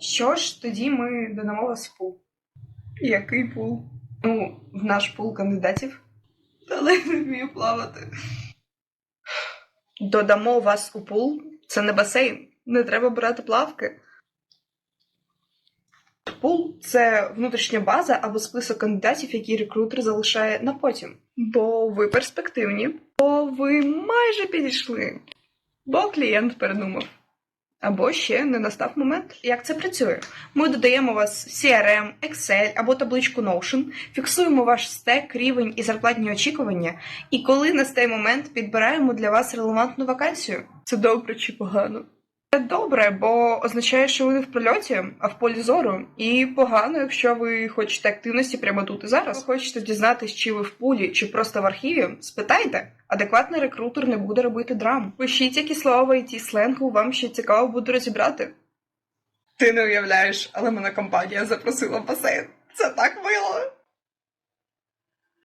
Що ж, тоді ми додамо вас в пул. Який пул? Ну, в наш пул кандидатів. Але я не вмію плавати. Додамо вас у пул. Це не басейн. Не треба брати плавки. Пул це внутрішня база або список кандидатів, які рекрутер залишає на потім. Бо ви перспективні, бо ви майже підійшли, бо клієнт передумав. Або ще не настав момент, як це працює. Ми додаємо вас в CRM, Excel або табличку Notion, фіксуємо ваш стек, рівень і зарплатні очікування, і коли настає момент, підбираємо для вас релевантну вакансію. Це добре чи погано? Це добре, бо означає, що ви не в прильоті, а в полі зору. І погано, якщо ви хочете активності прямо тут і зараз. Ви хочете дізнатись, чи ви в пулі, чи просто в архіві, спитайте. Адекватний рекрутер не буде робити драм. Пишіть, які слова в it сленгу вам ще цікаво буде розібрати. Ти не уявляєш, але мене компанія запросила в басейн. Це так мило.